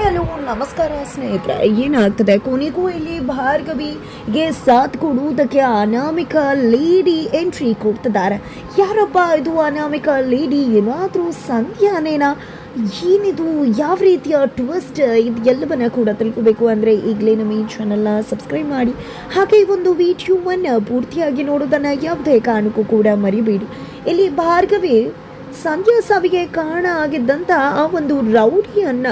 Hi hello, ನಮಸ್ಕಾರ ಸ್ನೇಹಿತರೆ. ಏನಾಗ್ತದೆ? ಕೊನೆಗೂ ಇಲ್ಲಿ ಭಾರ್ಗವಿಗೆ ಸಾಥ್ ಕೊಡುವುದಕ್ಕೆ ಅನಾಮಿಕ ಲೇಡಿ ಎಂಟ್ರಿ ಕೊಡ್ತಿದ್ದಾರೆ. ಯಾರಪ್ಪ ಇದು ಅನಾಮಿಕ ಲೇಡಿ ಏನಾದರೂ ಸಂಧ್ಯಾನೇನಾ? ಏನಿದು? ಯಾವ ರೀತಿಯ ಟ್ವಿಸ್ಟ್ ಇದು ಎಲ್ಲವನ್ನ ಕೂಡ ತಿಳ್ಕೋಬೇಕು ಅಂದರೆ ಈಗಲೇ ನಮ್ಮ ಈ ಚಾನಲ್ನ ಸಬ್ಸ್ಕ್ರೈಬ್ ಮಾಡಿ. ಹಾಗೆ ಈ ಒಂದು ವಿಡಿಯೋವನ್ನು ಪೂರ್ತಿಯಾಗಿ ನೋಡೋದನ್ನು ಯಾವುದೇ ಕಾರಣಕ್ಕೂ ಕೂಡ ಮರಿಬೇಡಿ. ಇಲ್ಲಿ ಭಾರ್ಗವಿ ಸಂಧ್ಯಾ ಸಾವಿಗೆ ಕಾರಣ ಆಗಿದ್ದಂಥ ಆ ಒಂದು ರೌಡಿಯನ್ನ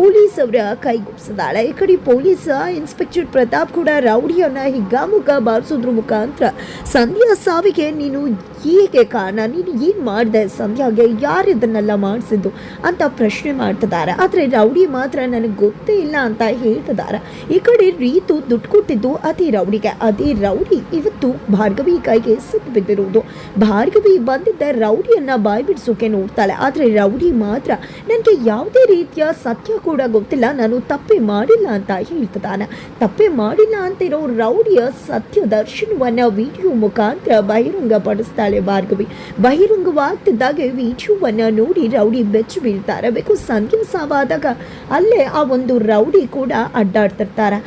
ಪೊಲೀಸ್ ಅವರ ಕೈಗೂಡಿಸಿದಾಳೆ. ಈ ಕಡೆ ಪೊಲೀಸ್ ಇನ್ಸ್ಪೆಕ್ಟರ್ ಪ್ರತಾಪ್ ಕೂಡ ರೌಡಿಯನ್ನ ಹಿಗ್ಗಾಮುಗ್ಗ ಬಾರಿಸೋದ್ರ ಮುಖಾಂತರ ಸಂಧ್ಯಾ ಸಾವಿಗೆ, ನೀನು ಹೇಗೆ ಕಾರಣ ನೀನು ಏನು ಮಾಡಿದೆ ಸಂಧ್ಯಾಗೆ? ಯಾರು ಇದನ್ನೆಲ್ಲ ಮಾಡಿಸಿದ್ದು? ಅಂತ ಪ್ರಶ್ನೆ ಮಾಡ್ತಿದ್ದಾರೆ. ಆದರೆ ರೌಡಿ ಮಾತ್ರ, ನನಗೆ ಗೊತ್ತೇ ಇಲ್ಲ ಅಂತ ಹೇಳ್ತಿದ್ದಾರೆ. ಈ ಕಡೆ ರೀತು ದುಡ್ಡು ಕೊಟ್ಟಿದ್ದು ಅದೇ ರೌಡಿಗೆ. ಅದೇ ರೌಡಿ ಇವತ್ತು ಭಾರ್ಗವಿ ಕೈಗೆ ಸಿಟ್ಟು ಬಿದ್ದಿರುವುದು ಭಾರ್ಗವಿ ಬಂದಿದ್ದ ರೌಡಿಯನ್ನ ಬಾಯ್ ಬಿಡಿಸೋಕೆ ನೋಡ್ತಾಳೆ. ಆದರೆ ರೌಡಿ ಮಾತ್ರ ನನಗೆ ಯಾವುದೇ ರೀತಿಯ ಸತ್ಯ ಕೂಡ ಗೊತ್ತಿಲ್ಲ. ನಾನು ತಪ್ಪೆ ಮಾಡಿಲ್ಲ ಅಂತ ಹೇಳ್ತಿದ್ದಾನೆ. ತಪ್ಪೆ ಮಾಡಿಲ್ಲ ಅಂತಿರೋ ರೌಡಿಯ ಸತ್ಯ ದರ್ಶನವನ್ನ ವಿಡಿಯೋ ಮುಖಾಂತರ ಬಹಿರಂಗ ಪಡಿಸ್ತಾಳೆ ಭಾರ್ಗವಿ. ಬಹಿರಂಗವಾಗ್ತಿದ್ದಾಗೆ ವಿಡಿಯೋವನ್ನು ನೋಡಿ ರೌಡಿ ಬೆಚ್ಚು ಬೀಳ್ತಾರೆ ಬೇಕು ಸಂಧ್ಯಾಸವಾದಾಗ ಸಾವಾದಾಗ ಅಲ್ಲೇ ಆ ಒಂದು ರೌಡಿ ಕೂಡ ಅಡ್ಡಾಡ್ತಿರ್ತಾರೆ.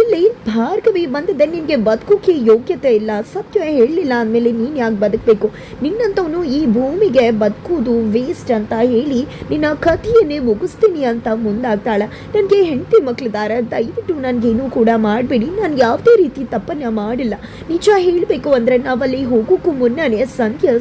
ಇಲ್ಲಿ ಭಾರ್ಗವಿ ಬಂದದ್ದೆ ನಿನಗೆ ಬದುಕೋಕೆ ಯೋಗ್ಯತೆ ಇಲ್ಲ, ಸತ್ಯ ಹೇಳಲಿಲ್ಲ ಅಂದಮೇಲೆ ನೀನು ಯಾಕೆ ಬದುಕಬೇಕು? ನಿನ್ನಂಥವನು ಈ ಭೂಮಿಗೆ ಬದುಕೋದು ವೇಸ್ಟ್ ಅಂತ ಹೇಳಿ ನಿನ್ನ ಕಥೆಯನ್ನೇ ಮುಗಿಸ್ತೀನಿ ಅಂತ ಮುಂದಾಗ್ತಾಳೆ. ನನಗೆ ಹೆಂಡತಿ ಮಕ್ಕಳಿದ್ದಾರೆ ದಯವಿಟ್ಟು ನನಗೇನು ಕೂಡ ಮಾಡಬೇಡಿ. ನಾನು ಯಾವುದೇ ರೀತಿ ತಪ್ಪನ್ನು ಮಾಡಿಲ್ಲ. ನಿಜ ಹೇಳಬೇಕು ಅಂದರೆ ನಾವಲ್ಲಿ ಹೋಗೋಕ್ಕೂ ಮುನ್ನನೇ ಸಂಖ್ಯೆ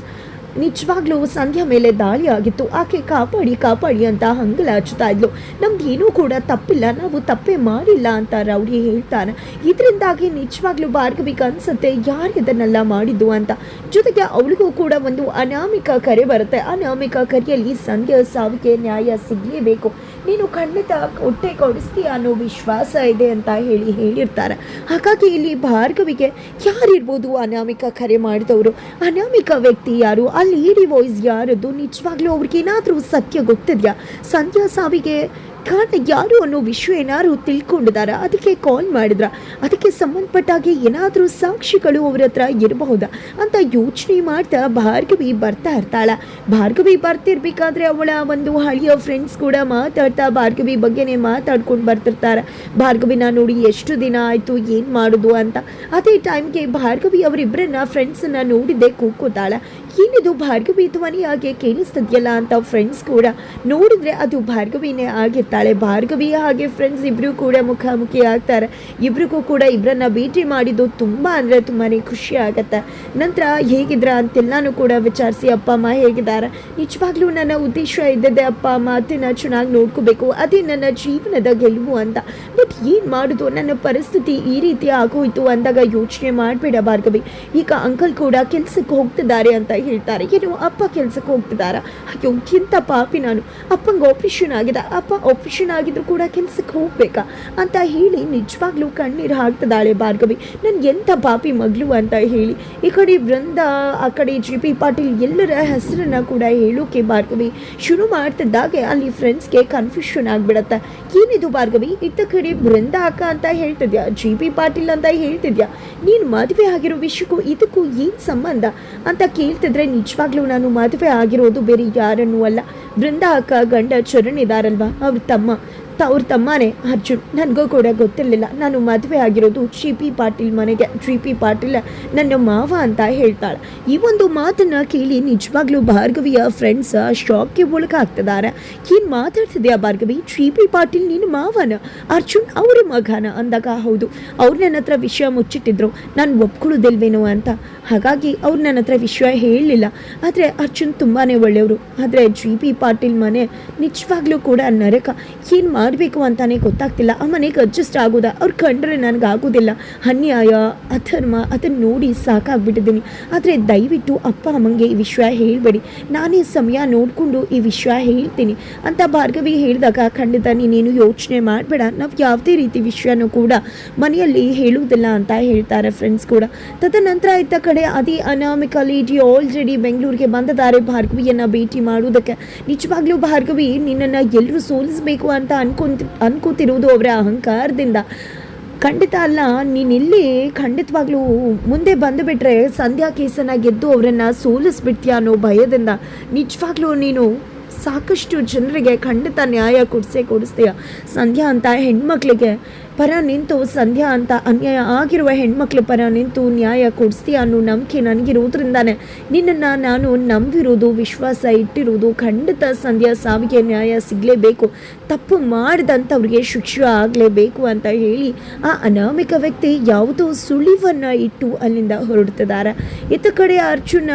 ನಿಜವಾಗ್ಲೂ ಸಂಧ್ಯಾ ಮೇಲೆ ದಾಳಿ ಆಗಿತ್ತು. ಆಕೆ ಕಾಪಾಡಿ ಕಾಪಾಡಿ ಅಂತ ಹಂಗಲಾಚ್ತಾ ಇದ್ಲು. ನಮ್ದೇನೂ ಕೂಡ ತಪ್ಪಿಲ್ಲ. ನಾವು ತಪ್ಪೇ ಮಾಡಿಲ್ಲ ಅಂತ ರೌಡಿ ಹೇಳ್ತಾನೆ. ಇದರಿಂದಾಗಿ ನಿಜವಾಗ್ಲೂ ಭಾರ್ಗವಿಗೆ ಅನ್ಸುತ್ತೆ, ಯಾರು ಇದನ್ನೆಲ್ಲ ಮಾಡಿದ್ದು ಅಂತ. ಜೊತೆಗೆ ಅವಳಿಗೂ ಕೂಡ ಒಂದು ಅನಾಮಿಕ ಕರೆ ಬರುತ್ತೆ. ಅನಾಮಿಕ ಕರೆಯಲ್ಲಿ ಸಂಧ್ಯಾ ಸಾವಿಗೆ ನ್ಯಾಯ ಸಿಗಲೇಬೇಕು. ನೀನು ಖಂಡಿತ ಹೊಟ್ಟೆ ಕೊಡಿಸ್ತೀಯ ಅನ್ನೋ ವಿಶ್ವಾಸ ಇದೆ ಅಂತ ಹೇಳಿ ಹೇಳಿರ್ತಾರೆ. ಹಾಗಾಗಿ ಇಲ್ಲಿ ಭಾರ್ಗವಿಗೆ ಯಾರಿರ್ಬೋದು ಅನಾಮಿಕ ಕರೆ ಮಾಡಿದವರು? ಅನಾಮಿಕ ವ್ಯಕ್ತಿ ಯಾರು? ಅಲ್ಲಿ ಲೇಡಿ ವಾಯ್ಸ್ ಯಾರದ್ದು? ನಿಜವಾಗ್ಲೂ ಅವ್ರಿಗೇನಾದರೂ ಸತ್ಯ ಗೊತ್ತಿದೆಯಾ? ಸಂಧ್ಯಾ ಸಾವಿಗೆ ಕಾರಣ ಯಾರು ಅನ್ನೋ ವಿಷಯ ಏನಾದ್ರು ತಿಳ್ಕೊಂಡಿದಾರ ಅದಕ್ಕೆ ಕಾಲ್ ಮಾಡಿದ್ರ? ಅದಕ್ಕೆ ಸಂಬಂಧಪಟ್ಟಾಗೆ ಏನಾದರೂ ಸಾಕ್ಷಿಗಳು ಅವ್ರ ಹತ್ರ ಇರಬಹುದಾ? ಅಂತ ಯೋಚನೆ ಮಾಡ್ತಾ ಭಾರ್ಗವಿ ಬರ್ತಾ ಇರ್ತಾಳ. ಭಾರ್ಗವಿ ಬರ್ತಿರ್ಬೇಕಾದ್ರೆ ಅವಳ ಒಂದು ಹಳೆಯ ಫ್ರೆಂಡ್ಸ್ ಕೂಡ ಮಾತಾಡ್ತಾ ಭಾರ್ಗವಿ ಬಗ್ಗೆನೇ ಮಾತಾಡ್ಕೊಂಡು ಬರ್ತಿರ್ತಾರೆ. ಭಾರ್ಗವಿನ ನೋಡಿ ಎಷ್ಟು ದಿನ ಆಯಿತು, ಏನು ಮಾಡೋದು ಅಂತ. ಅದೇ ಟೈಮ್ಗೆ ಭಾರ್ಗವಿ ಅವರಿಬ್ಬರನ್ನ ಫ್ರೆಂಡ್ಸನ್ನು ನೋಡಿದ್ದೆ ಕೂಕೋತಾಳೆ ಏನಿದು ಭಾರ್ಗವಿ ಧ್ವನಿ ಹಾಗೆ ಕೇಳಿಸ್ತದ್ಯಲ್ಲ ಅಂತ ಫ್ರೆಂಡ್ಸ್ ಕೂಡ. ನೋಡಿದ್ರೆ ಅದು ಭಾರ್ಗವಿನೇ ಆಗಿರ್ತಾಳೆ. ಭಾರ್ಗವಿ ಹಾಗೆ ಫ್ರೆಂಡ್ಸ್ ಇಬ್ಬರು ಕೂಡ ಮುಖಾಮುಖಿ ಆಗ್ತಾರೆ. ಇಬ್ರಿಗೂ ಕೂಡ ಇಬ್ಬರನ್ನ ಭೇಟಿ ಮಾಡಿದ್ದು ತುಂಬ ಅಂದರೆ ತುಂಬಾ ಖುಷಿ ಆಗತ್ತೆ. ನಂತರ ಹೇಗಿದ್ರ ಅಂತೆಲ್ಲನೂ ಕೂಡ ವಿಚಾರಿಸಿ ಅಪ್ಪ ಅಮ್ಮ ಹೇಗಿದ್ದಾರೆ? ನಿಜವಾಗ್ಲೂ ನನ್ನ ಉದ್ದೇಶ ಇದ್ದದೆ ಅಪ್ಪ ಅಮ್ಮ ಅದನ್ನ ಚೆನ್ನಾಗಿ ನೋಡ್ಕೋಬೇಕು. ಅದೇ ನನ್ನ ಜೀವನದ ಗೆಲುವು ಅಂತ. ಬಟ್ ಏನು ಮಾಡೋದು? ನನ್ನ ಪರಿಸ್ಥಿತಿ ಈ ರೀತಿ ಆಗೋಯ್ತು ಅಂದಾಗ ಯೋಚನೆ ಮಾಡಬೇಡ ಭಾರ್ಗವಿ. ಈಗ ಅಂಕಲ್ ಕೂಡ ಕೆಲ್ಸಕ್ಕೆ ಹೋಗ್ತಿದ್ದಾರೆ ಅಂತ ಹೇಳ್ತಾರೆ. ಏನು ಅಪ್ಪ ಕೆಲಸಕ್ಕೆ ಹೋಗ್ತಿದ್ದಾರ ಅಯ್ಯೋ ಎಂಥ ಪಾಪಿ ನಾನು. ಅಪ್ಪಂಗೆ ಆಪ್ರೇಷನ್ ಆಗಿದ. ಅಪ್ಪ ಆಪ್ರೇಷನ್ ಆಗಿದ್ರು ಕೂಡ ಕೆಲಸಕ್ಕೆ ಹೋಗ್ಬೇಕಾ? ಅಂತ ಹೇಳಿ ನಿಜವಾಗ್ಲೂ ಕಣ್ಣೀರು ಹಾಕ್ತದಾಳೆ ಭಾರ್ಗವಿ. ನನ್ಗೆ ಎಂಥ ಪಾಪಿ ಮಗಳು ಅಂತ ಹೇಳಿ. ಈ ಕಡೆ ವೃಂದ, ಆ ಕಡೆ ಜಿ ಪಿ ಪಾಟೀಲ್ ಎಲ್ಲರ ಹೆಸರನ್ನ ಕೂಡ ಹೇಳೋಕೆ ಭಾರ್ಗವಿ. ಶುರು ಮಾಡ್ತಿದ್ದಾಗೆ ಅಲ್ಲಿ ಫ್ರೆಂಡ್ಸ್ಗೆ ಕನ್ಫ್ಯೂಷನ್ ಆಗಿಬಿಡತ್ತೆ. ಏನಿದು ಭಾರ್ಗವಿ? ಇತ್ತ ಕಡೆ ಬೃಂದ ಅಕ್ಕ ಅಂತ ಹೇಳ್ತಿದ್ಯಾ? ಜಿ ಪಿ ಪಾಟೀಲ್ ಅಂತ ಹೇಳ್ತಿದ್ಯಾ? ನೀನು ಮದುವೆ ಆಗಿರೋ ವಿಷಯಕ್ಕೂ ಇದಕ್ಕೂ ಏನು ಸಂಬಂಧ? ಅಂತ ಕೇಳ್ತಿದ್ರೆ ನಿಜವಾಗ್ಲೂ ನಾನು ಮದುವೆ ಆಗಿರೋದು ಬೇರೆ ಯಾರನ್ನೂ ಅಲ್ಲ. ಬೃಂದ ಅಕ್ಕ ಗಂಡ ಚರಣ್ ಇದಾರಲ್ವಾ? ಅವ್ರ ತಮ್ಮ. ಅವ್ರ ತಮ್ಮನೇ ಅರ್ಜುನ್. ನನಗೂ ಕೂಡ ಗೊತ್ತಿರಲಿಲ್ಲ. ನಾನು ಮದುವೆ ಆಗಿರೋದು ಜಿ ಪಿ ಪಾಟೀಲ್ ಮನೆಗೆ. ಜಿ ಪಿ ಪಾಟೀಲ್ ನನ್ನ ಮಾವ ಅಂತ ಹೇಳ್ತಾಳೆ. ಈ ಒಂದು ಮಾತನ್ನ ಕೇಳಿ ನಿಜವಾಗ್ಲೂ ಭಾರ್ಗವಿಯ ಫ್ರೆಂಡ್ಸ್ ಶಾಕ್ಗೆ ಒಳಗಾಗ್ತಿದ್ದಾರೆ ಏನು ಮಾತಾಡ್ತಿದ್ಯಾ ಭಾರ್ಗವಿ? ಜಿ ಪಿ ಪಾಟೀಲ್ ನಿನ್ನ ಮಾವನ? ಅರ್ಜುನ್ ಅವರ ಮಗನ? ಅಂದಾಗ ಹೌದು. ಅವ್ರು ನನ್ನ ಹತ್ರ ವಿಷಯ ಮುಚ್ಚಿಟ್ಟಿದ್ರು. ನಾನು ಒಪ್ಕೊಳ್ಳೋದಿಲ್ವೇನೋ ಅಂತ. ಹಾಗಾಗಿ ಅವ್ರು ನನ್ನ ಹತ್ರ ವಿಷಯ ಹೇಳಲಿಲ್ಲ. ಆದರೆ ಅರ್ಜುನ್ ತುಂಬಾ ಒಳ್ಳೆಯವರು. ಆದರೆ ಜಿ ಪಿ ಪಾಟೀಲ್ ಮನೆ ನಿಜವಾಗ್ಲೂ ಕೂಡ ನರಕ. ಏನು ಮಾಡಬೇಕು ಅಂತಾನೆ ಗೊತ್ತಾಗ್ತಿಲ್ಲ. ಆ ಮನೆಗೆ ಅಡ್ಜಸ್ಟ್ ಆಗೋದ, ಅವ್ರು ಕಂಡ್ರೆ ನನಗೆ ಆಗೋದಿಲ್ಲ ಅನ್ಯಾಯ, ಅಧರ್ಮ ಅದನ್ನು ನೋಡಿ ಸಾಕಾಗ್ಬಿಟ್ಟಿದ್ದೀನಿ. ಆದರೆ ದಯವಿಟ್ಟು ಅಪ್ಪ, ಅಮ್ಮಂಗೆ ಈ ವಿಷಯ ಹೇಳಬೇಡಿ. ನಾನೇ ಸಮಯ ನೋಡಿಕೊಂಡು ಈ ವಿಷಯ ಹೇಳ್ತೀನಿ. ಅಂತ ಭಾರ್ಗವಿ ಹೇಳಿದಾಗ, ಖಂಡಿತ ನೀನೇನು ಯೋಚನೆ ಮಾಡಬೇಡ. ನಾವು ಯಾವುದೇ ರೀತಿ ವಿಷಯನೂ ಕೂಡ ಮನೆಯಲ್ಲಿ ಹೇಳುವುದಿಲ್ಲ ಅಂತ ಹೇಳ್ತಾರೆ ಫ್ರೆಂಡ್ಸ್ ಕೂಡ. ತದನಂತರ ಇದ್ದ ಕಡೆ ಅದೇ ಅನಾಮಿಕಲಿ ಲೇಡಿ ಆಲ್ರೆಡಿ ಬೆಂಗಳೂರಿಗೆ ಬಂದಿದ್ದಾರೆ ಭಾರ್ಗವಿಯನ್ನು ಭೇಟಿ ಮಾಡುವುದಕ್ಕೆ. ನಿಜವಾಗ್ಲೂ ಭಾರ್ಗವಿ ನಿನ್ನನ್ನು ಎಲ್ಲರೂ ಸೋಲಿಸಬೇಕು ಅಂತ ಅನ್ಕೊಂತ, ಅನ್ಕೋತಿರುವುದು ಅವರ ಅಹಂಕಾರದಿಂದ. ಖಂಡಿತ ಅಲ್ಲ, ನೀನಿಲ್ಲಿ ಖಂಡಿತವಾಗ್ಲೂ ಮುಂದೆ ಬಂದುಬಿಟ್ರೆ ಸಂಧ್ಯಾ ಕೇಸನ್ನು ಗೆದ್ದು ಅವರನ್ನು ಸೋಲಿಸ್ಬಿಡ್ತೀಯ ಅನ್ನೋ ಭಯದಿಂದ. ನಿಜವಾಗ್ಲೂ ನೀನು ಸಾಕಷ್ಟು ಜನರಿಗೆ ಖಂಡಿತ ನ್ಯಾಯ ಕೊಡಿಸೇ ಕೊಡಿಸ್ತೀಯ. ಸಂಧ್ಯಾ ಅಂತ ಹೆಣ್ಮಕ್ಳಿಗೆ ಪರ ನಿಂತು ಸಂಧ್ಯಾ ಅಂತ ಅನ್ಯಾಯ ಆಗಿರುವ ಹೆಣ್ಮಕ್ಳು ಪರ ನಿಂತು ನ್ಯಾಯ ಕೊಡಿಸ್ತೀಯ ಅನ್ನೋ ನಂಬಿಕೆ ನನಗಿರುವುದರಿಂದಾನೆ ನಿನ್ನನ್ನು ನಾನು ನಂಬಿರೋದು ವಿಶ್ವಾಸ ಇಟ್ಟಿರುವುದು, ಖಂಡಿತ ಸಂಧ್ಯಾ ಸಾವಿಗೆ ನ್ಯಾಯ ಸಿಗಲೇಬೇಕು. ತಪ್ಪು ಮಾಡಿದಂಥವ್ರಿಗೆ ಶಿಕ್ಷೆ ಆಗಲೇಬೇಕು ಅಂತ ಹೇಳಿ ಆ ಅನಾಮಿಕ ವ್ಯಕ್ತಿ ಯಾವುದೋ ಸುಳಿವನ್ನು ಇಟ್ಟು ಅಲ್ಲಿಂದ ಹೊರಡ್ತಿದ್ದಾರೆ ಇತ್ತ ಕಡೆ ಅರ್ಜುನ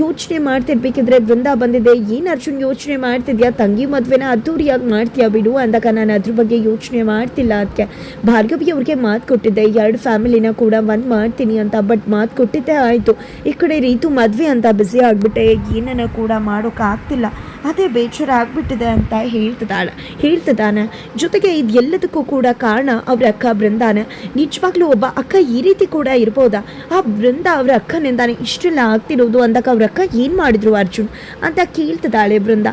ಯೋಚನೆ ಮಾಡ್ತಿರ್ಬೇಕಿದ್ರೆ ವೃಂದ ಬಂದಿದೆ. ಏನು ಅರ್ಜುನ್ ಯೋಚನೆ ಮಾಡ್ತಿದ್ಯಾ? ತಂಗಿ ಮದುವೆನ ಅದ್ದೂರಿಯಾಗಿ ಮಾಡ್ತೀಯಾ ಬಿಡು ಅಂದಾಗ ನಾನು ಅದ್ರ ಬಗ್ಗೆ ಯೋಚನೆ ಮಾಡ್ತಿಲ್ಲ ಅದಕ್ಕೆ ಭಾರ್ಗವಿ ಅವ್ರಿಗೆ ಮಾತು ಕೊಟ್ಟಿದ್ದೆ. ಎರಡು ಫ್ಯಾಮಿಲಿನ ಕೂಡ ಒಂದು ಮಾಡ್ತೀನಿ ಅಂತ, ಬಟ್ ಮಾತು ಕೊಟ್ಟಿದ್ದೆ ಆಯಿತು. ಈ ಕಡೆ ರೀತು ಮದುವೆ ಅಂತ ಬ್ಯುಸಿ ಆಗಿಬಿಟ್ಟೆ. ಏನನ್ನ ಕೂಡ ಮಾಡೋಕ್ಕಾಗ್ತಿಲ್ಲ ಅದೇ ಬೇಜಾರ ಆಗ್ಬಿಟ್ಟಿದೆ ಅಂತ ಹೇಳ್ತಿದ್ದಾಳೆ. ಹೇಳ್ತಿದ್ದಾನೆ, ಜೊತೆಗೆ ಇದೆಲ್ಲದಕ್ಕೂ ಕೂಡ ಕಾರಣ ಅವರ ಅಕ್ಕ ಬೃಂದಾನೆ. ನಿಜವಾಗ್ಲೂ ಒಬ್ಬ ಅಕ್ಕ ಈ ರೀತಿ ಕೂಡ ಇರ್ಬೋದಾ? ಆ ಬೃಂದ ಅವರ ಅಕ್ಕನಿಂದಾನೆ ಇಷ್ಟೆಲ್ಲ ಆಗ್ತಿರೋದು ಅಂದಾಗ ಅವ್ರ ಅಕ್ಕ ಏನು ಮಾಡಿದ್ರು ಅರ್ಜುನ್? ಅಂತ ಕೇಳ್ತಿದ್ದಾಳೆ ಬೃಂದ.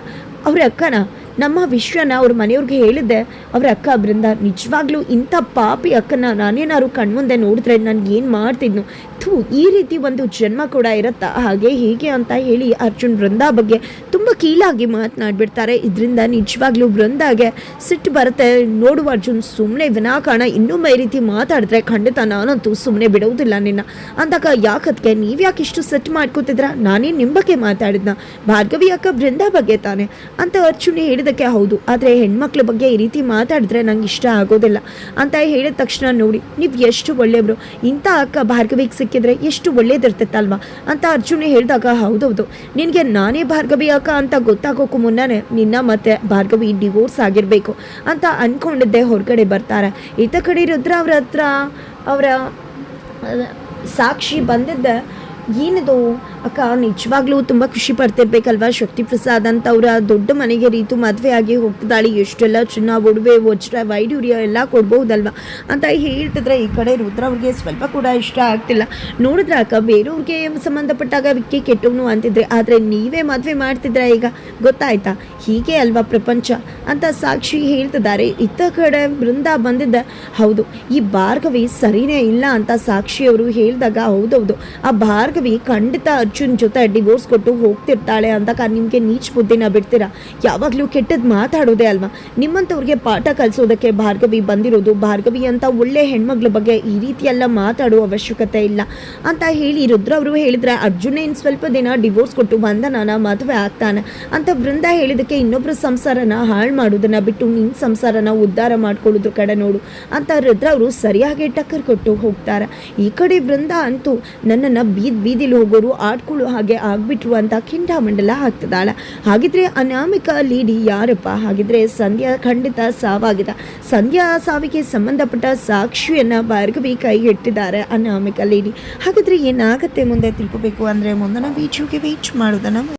ಅವ್ರ ಅಕ್ಕನ, ನಮ್ಮ ವಿಶ್ವನ ಅವ್ರ ಮನೆಯವ್ರಿಗೆ ಹೇಳಿದ್ದೆ. ಅವ್ರ ಅಕ್ಕ ಬೃಂದ, ನಿಜವಾಗ್ಲೂ ಇಂಥ ಪಾಪಿ ಅಕ್ಕನ ನಾನೇನಾದ್ರು ಕಣ್ಮುಂದೆ ನೋಡಿದ್ರೆ ನಾನು ಏನು ಮಾಡ್ತಿದ್ನು? ಥೂ ಈ ರೀತಿ ಒಂದು ಜನ್ಮ ಕೂಡ ಇರುತ್ತಾ? ಹಾಗೆ ಹೀಗೆ ಅಂತ ಹೇಳಿ ಅರ್ಜುನ್ ವೃಂದ ಬಗ್ಗೆ ತುಂಬ ಕೀಳಾಗಿ ಮಾತನಾಡ್ಬಿಡ್ತಾರೆ. ಇದರಿಂದ ನಿಜವಾಗ್ಲೂ ವೃಂದಾಗೆ ಸಿಟ್ಟು ಬರುತ್ತೆ. ನೋಡುವ ಅರ್ಜುನ್ ಸುಮ್ಮನೆ ವಿನಾಕಾರಣ ಇನ್ನೊಮ್ಮೆ ಈ ರೀತಿ ಮಾತಾಡಿದ್ರೆ ಖಂಡಿತ ನಾನಂತೂ ಸುಮ್ಮನೆ ಬಿಡುವುದಿಲ್ಲ ನಿನ್ನ. ಅಂದಾಗ ಯಾಕದ್ಕೆ? ನೀವ್ಯಾಕೆ ಇಷ್ಟು ಸೆಟ್ ಮಾಡ್ಕೋತಿದ್ರ ನಾನೇ ನಿಮ್ಮ ಬಗ್ಗೆ ಮಾತಾಡಿದ್ನ. ಭಾರ್ಗವಿ ಅಕ್ಕ ಬೃಂದ ಬಗ್ಗೆ ತಾನೆ? ಅಂತ ಅರ್ಜುನ್ ಹೇಳಿದಕ್ಕೆ ಹೌದು. ಆದರೆ ಹೆಣ್ಮಕ್ಳ ಬಗ್ಗೆ ಈ ರೀತಿ ಮಾತಾಡಿದ್ರೆ ನಂಗೆ ಇಷ್ಟ ಆಗೋದಿಲ್ಲ. ಅಂತ ಹೇಳಿದ ತಕ್ಷಣ ನೋಡಿ, ನೀವು ಎಷ್ಟು ಒಳ್ಳೆಯವರು. ಇಂಥ ಅಕ್ಕ ಭಾರ್ಗವಿಗೆ ಸಿಕ್ಕಿದ್ರೆ ಎಷ್ಟು ಒಳ್ಳೇದಿರ್ತಿತ್ತಲ್ವ ಅಂತ ಅರ್ಜುನ್ ಹೇಳಿದಾಗ ಹೌದೌದು. ನಿನಗೆ ನಾನೇ ಭಾರ್ಗವಿ ಅಕ್ಕ ಅಂತ ಗೊತ್ತಾಗೋಕ್ಕೂ ಮುನ್ನನೇ ನಿನ್ನ ಮತ್ತೆ ಭಾರ್ಗವಿ ಡಿವೋರ್ಸ್ ಆಗಿರಬೇಕು ಅಂತ ಅಂದ್ಕೊಂಡಿದ್ದೆ ಹೊರಗಡೆ ಬರ್ತಾರೆ. ಈತ ಕಡೆ ರುದ್ರ ಅವ್ರ ಹತ್ರ ಅವರ ಸಾಕ್ಷಿ ಬಂದಿದ್ದ ಏನಿದು? ಅಕ್ಕ, ನಿಜವಾಗ್ಲೂ ತುಂಬ ಖುಷಿ ಪಡ್ತಿರ್ಬೇಕಲ್ವಾ? ಶಕ್ತಿ ಪ್ರಸಾದ್ ಅಂತ ಅವರ ದೊಡ್ಡ ಮನೆಗೆ ರೀತು ಮದುವೆ ಆಗಿ ಹೋಗ್ತಿದ್ದಾಳೆ. ಎಷ್ಟೆಲ್ಲ ಚಿನ್ನ, ಒಡವೆ, ವಜ್ರ ವೈಡೂರ್ಯ ಎಲ್ಲ ಕೊಡ್ಬೋದಲ್ವಾ ಅಂತ ಹೇಳ್ತಿದ್ರೆ ಈ ಕಡೆ ರುದ್ರ ಅವ್ರಿಗೆ ಸ್ವಲ್ಪ ಕೂಡ ಇಷ್ಟ ಆಗ್ತಿಲ್ಲ. ನೋಡಿದ್ರೆ ಅಕ್ಕ, ಬೇರೆಯವ್ರಿಗೆ ಸಂಬಂಧಪಟ್ಟಾಗ ವಿಕ್ಕಿ ಕೆಟ್ಟವನು ಅಂತಿದ್ರೆ, ಆದರೆ ನೀವೇ ಮದುವೆ ಮಾಡ್ತಿದ್ರ ಈಗ? ಗೊತ್ತಾಯ್ತಾ? ಹೀಗೆ ಅಲ್ವಾ ಪ್ರಪಂಚ? ಅಂತ ಸಾಕ್ಷಿ ಹೇಳ್ತಿದ್ದಾರೆ. ಇತ್ತ ಕಡೆ ಬೃಂದ ಬಂದಿದ್ದ, ಹೌದು, ಈ ಭಾರ್ಗವಿ ಸರಿನೇ ಇಲ್ಲ ಅಂತ ಸಾಕ್ಷಿಯವರು ಹೇಳಿದಾಗ ಹೌದೌದು. ಆ ಭಾರ್ಗವಿ, ಖಂಡಿತ ಅರ್ಜುನ್ ಜೊತೆ ಡಿವೋರ್ಸ್ ಕೊಟ್ಟು ಹೋಗ್ತಿರ್ತಾಳೆ ಅಂದಾಗ ನಿಮಗೆ ನೀಚ್ ಬುದ್ಧಿನ ಬಿಡ್ತೀರಾ? ಯಾವಾಗಲೂ ಕೆಟ್ಟದ್ದು ಮಾತಾಡೋದೇ ಅಲ್ವಾ? ನಿಮ್ಮಂಥವ್ರಿಗೆ ಪಾಠ ಕಲಿಸೋದಕ್ಕೆ ಭಾರ್ಗವಿ ಬಂದಿರೋದು ಭಾರ್ಗವಿ ಅಂತ ಒಳ್ಳೆ ಹೆಣ್ಮಗಳ ಬಗ್ಗೆ ಈ ರೀತಿ ಮಾತಾಡೋ ಅವಶ್ಯಕತೆ ಇಲ್ಲ. ಅಂತ ಹೇಳಿ ರುದ್ರ ಅವರು ಹೇಳಿದ್ರೆ, ಅರ್ಜುನ ಇನ್ನು ಸ್ವಲ್ಪ ದಿನ ಡಿವೋರ್ಸ್ ಕೊಟ್ಟು ಬಂಧನನ ಮದುವೆ ಆಗ್ತಾನೆ. ಅಂತ ಬೃಂದ ಹೇಳಿದಕ್ಕೆ ಇನ್ನೊಬ್ಬರ ಸಂಸಾರನ ಹಾಳು ಮಾಡೋದನ್ನ ಬಿಟ್ಟು ನಿನ್ನ ಸಂಸಾರನ ಉದ್ಧಾರ ಮಾಡ್ಕೊಳ್ಳೋದ್ರ ಕಡೆ ನೋಡು ಅಂತ ರುದ್ರ ಅವರು ಸರಿಯಾಗಿ ಟಕ್ಕರ್ ಕೊಟ್ಟು ಹೋಗ್ತಾರೆ. ಈ ಕಡೆ ಬೃಂದ ಅಂತೂ ನನ್ನನ್ನು ಬೀದ್ ಬೀದಿಲಿ ಹೋಗೋರು ಆಡ್ಕೊಳ್ಳೋ ಹಾಗೆ ಆಗ್ಬಿಟ್ರು ಅಂತ ಕಿಂಡಾಮಂಡಲ ಆಗ್ತದಾಳ ಹಾಗಿದ್ರೆ ಅನಾಮಿಕ ಲೀಡಿ ಯಾರಪ್ಪ? ಹಾಗಿದ್ರೆ ಸಂಧ್ಯಾ ಖಂಡಿತ ಸಾವಾಗಿದ. ಸಂಧ್ಯಾ ಸಾವಿಗೆ ಸಂಬಂಧಪಟ್ಟ ಸಾಕ್ಷಿಯನ್ನ ಭಾರ್ಗವಿ ಕೈಗೆಟ್ಟಿದ್ದಾರೆ ಅನಾಮಿಕ ಲೇಡಿ. ಹಾಗಾದ್ರೆ ಏನಾಗುತ್ತೆ ಮುಂದೆ ತಿಳ್ಕೊಬೇಕು ಅಂದ್ರೆ ಮುಂದಿನ ವೀಡಿಯೋಗೆ ವೇಟ್ ಮಾಡೋದನ್ನ.